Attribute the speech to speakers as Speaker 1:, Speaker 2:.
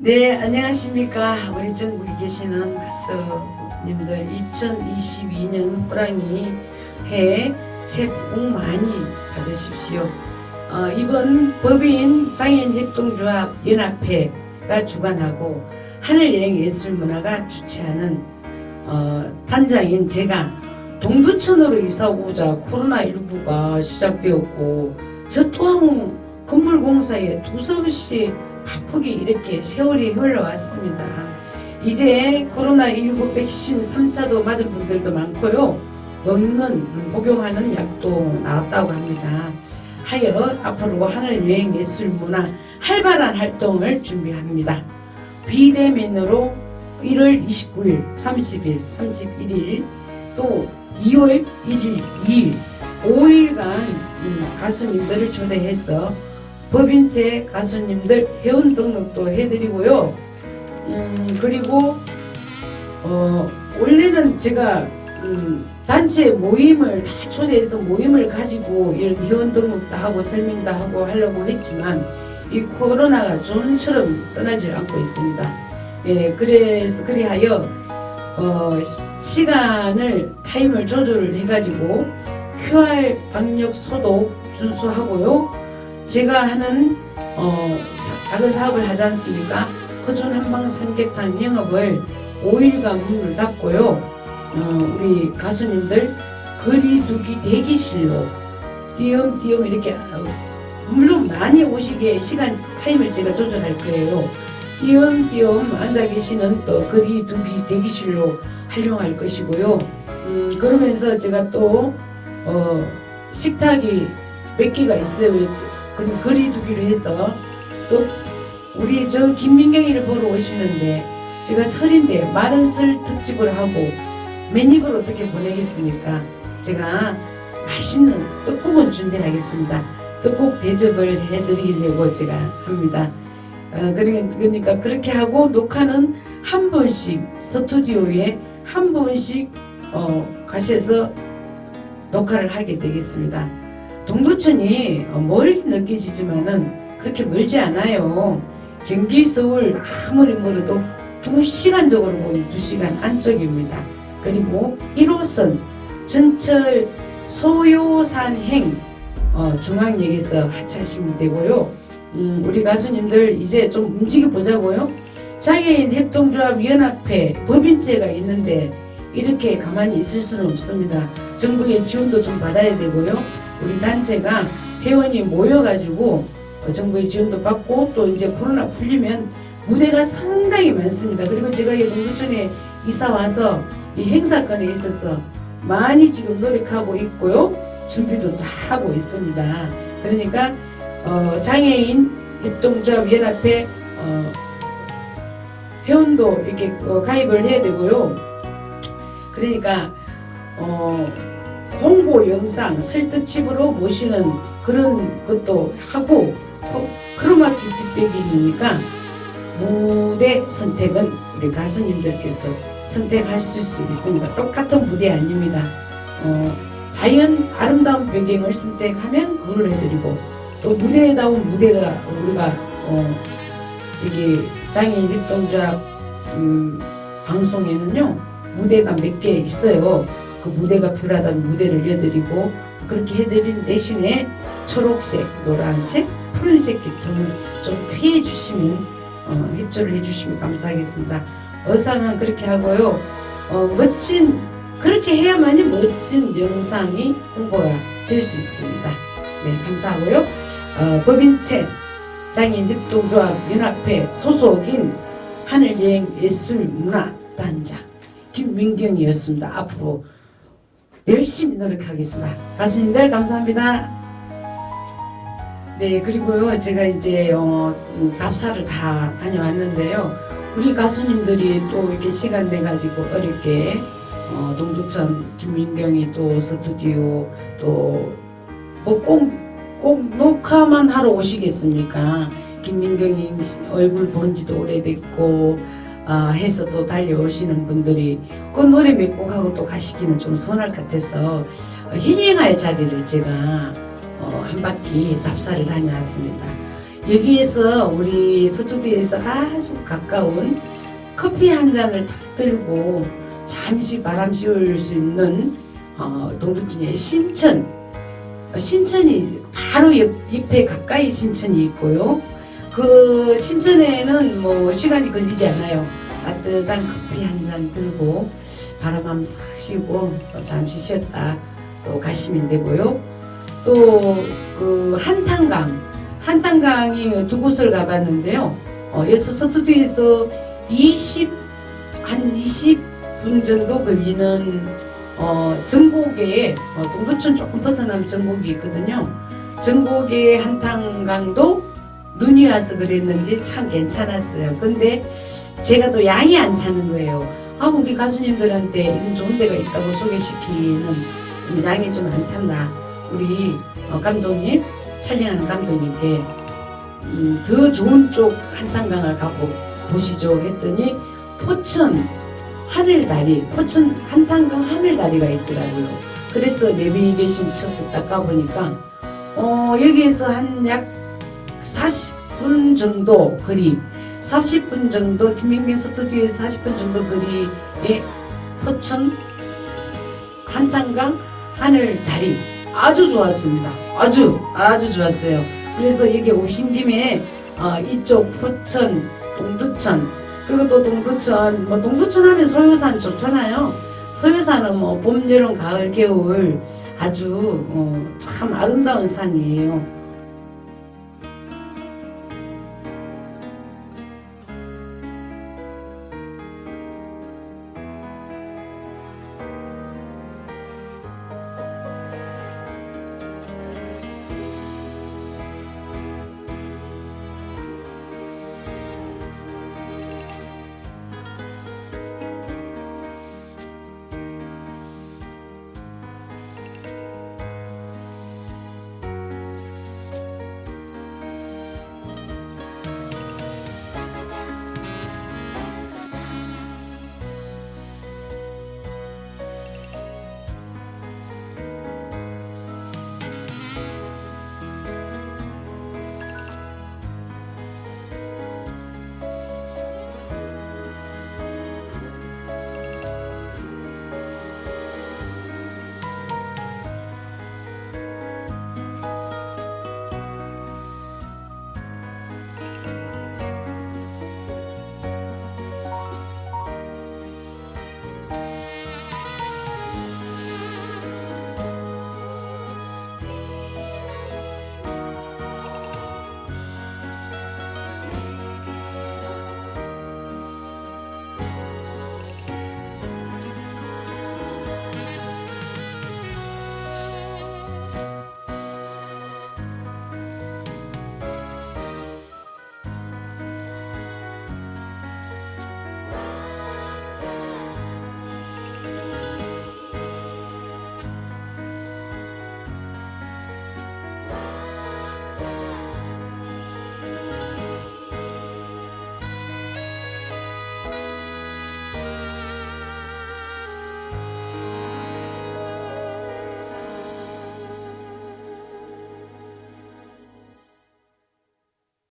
Speaker 1: 네, 안녕하십니까. 우리 전국에 계시는 가수님들 2022년 호랑이 해 새해 복 많이 받으십시오. 어, 이번 법인 장애인협동조합 연합회가 주관하고 하늘여행예술문화가 주최하는 어, 단장인 제가 동두천으로 이사 오자 코로나19가 시작되었고 저 또한 건물 공사에 두서없이 바쁘게 이렇게 세월이 흘러왔습니다. 이제 코로나19 백신 3차도 맞은 분들도 많고요. 먹는, 복용하는 약도 나왔다고 합니다. 하여 앞으로 하늘 여행 예술 문화 활발한 활동을 준비합니다. 비대면으로 1월 29일, 30일, 31일 또 2월 1일, 2일 5일간 음, 가수님들을 초대해서 법인체 가수님들 회원 등록도 해드리고요. 음, 그리고 어, 원래는 제가 음, 단체 모임을 다 초대해서 모임을 가지고 이런 회원 등록도 하고 설명도 하고 하려고 했지만 이 코로나가 좀처럼 떠나질 않고 있습니다. 예, 그래서 그리하여 어, 시- 시간을 타임을 조절을 해가지고 QR 방역 소독 준수하고요. 제가 하는 어, 사- 작은 사업을 하지 않습니까? 허준 한방 삼계탕 영업을 5일간 문을 닫고요. 어, 우리 가수님들 거리두기 대기실로 띄엄띄엄 이렇게 어, 물론 많이 오시게 시간 타임을 제가 조절할 거예요. 띄엄띄엄 앉아 계시는 또 거리두기 대기실로 활용할 것이고요. 음, 그러면서 제가 또 어, 식탁이 몇 개가 있어요. 그럼 거리 두기로 해서 또 우리 저 김민경이를 보러 오시는데 제가 설인데 마른 설 특집을 하고 맨입을 어떻게 보내겠습니까? 제가 맛있는 떡국은 준비하겠습니다. 떡국 대접을 해드리려고 제가 합니다. 어, 그러니까 그렇게 하고 녹화는 한 번씩 스튜디오에 한 번씩 어, 가셔서 녹화를 하게 되겠습니다. 동두천이 어, 멀리 느껴지지만은 그렇게 멀지 않아요. 경기 서울 아무리 멀어도 두 시간적으로 보면 두 시간 안쪽입니다. 그리고 1호선 전철 소요산행 어, 중앙역에서 하차하시면 되고요. 음, 우리 가수님들 이제 좀 움직여 보자고요. 장애인 협동조합 연합회 법인제가 있는데 이렇게 가만히 있을 수는 없습니다. 정부의 지원도 좀 받아야 되고요. 우리 단체가 회원이 모여가지고 어, 정부의 지원도 받고 또 이제 코로나 풀리면 무대가 상당히 많습니다. 그리고 제가 이 농구촌에 이사 와서 이 행사권에 있어서 많이 지금 노력하고 있고요. 준비도 다 하고 있습니다. 그러니까 어, 장애인 협동조합 연합회 어, 회원도 이렇게 어, 가입을 해야 되고요. 그러니까 어, 홍보 영상 설득집으로 모시는 그런 것도 하고 코- 크로마키 빅백이니까 무대 선택은 우리 가수님들께서 선택할 수 있습니다. 똑같은 무대 아닙니다. 어, 자연 아름다운 배경을 선택하면 그걸 해드리고 또 무대다운 무대가 우리가 어, 여기 장애인 협동조합 음, 방송에는요 무대가 몇 개 있어요. 그 무대가 필요하다면 무대를 해드리고 그렇게 해드린 대신에 초록색, 노란색, 푸른색 계통을 좀 피해 주시면 어, 협조를 해주시면 감사하겠습니다. 어상은 그렇게 하고요. 어, 멋진 그렇게 해야만이 멋진 영상이 홍보가 될 수 있습니다. 네, 감사하고요. 어, 법인체 장애인 협동조합 연합회 소속인 하늘여행 예술문화단장 김민경이었습니다. 앞으로 열심히 노력하겠습니다. 가수님들 감사합니다. 네, 그리고요, 제가 이제, 어, 음, 답사를 다 다녀왔는데요. 우리 가수님들이 또 이렇게 시간 내가지고 어렵게, 어, 동두천 김민경이 또 스튜디오 또, 뭐 꼭, 꼭 녹화만 하러 오시겠습니까? 김민경이 얼굴 본 지도 오래됐고, 아, 해서 또 달려오시는 분들이 그 노래 몇 곡하고 또 가시기는 좀 서운할 것 같아서 어, 희행할 자리를 제가 어, 한 바퀴 답사를 다녀왔습니다. 여기에서 우리 서투디에서 아주 가까운 커피 한 잔을 딱 들고 잠시 바람 씌울 수 있는 어, 동두천의 신천 어, 신천이 바로 옆, 옆에 가까이 신천이 있고요. 그 신천에는 뭐 시간이 걸리지 않아요. 따뜻한 커피 한 잔 들고 바람 한번 싹 쉬고 또 잠시 쉬었다 또 가시면 되고요. 또 그 한탄강 한탄강이 두 곳을 가봤는데요. 어, 여수 서투두에서 20, 한 20분 정도 걸리는 어, 전곡에 어, 동두천 조금 벗어나면 전곡이 있거든요. 전곡의 한탄강도 눈이 와서 그랬는지 참 괜찮았어요. 근데 제가 또 양이 안 차는 거예요. 아, 우리 가수님들한테 이런 좋은 데가 있다고 소개시키는 양이 좀안 찼나. 우리 어, 감독님, 촬영하는 감독님께 음, 더 좋은 쪽 한탄강을 가고 보시죠 했더니 포천 하늘다리, 포천 한탄강 하늘다리가 있더라고요. 그래서 내비게이션 쳐서 딱 가보니까 어, 여기에서 한약 40분 정도 거리 40분 정도 김민경 스튜디오에서 40분 정도 거리에 포천 한탄강 하늘 다리 아주 좋았습니다. 아주 아주 좋았어요. 그래서 여기 오신 김에 어, 이쪽 포천 동두천 그리고 또 동두천 뭐 동두천 하면 소요산 좋잖아요. 소요산은 뭐 봄, 여름, 가을, 겨울 아주 어, 참 아름다운 산이에요.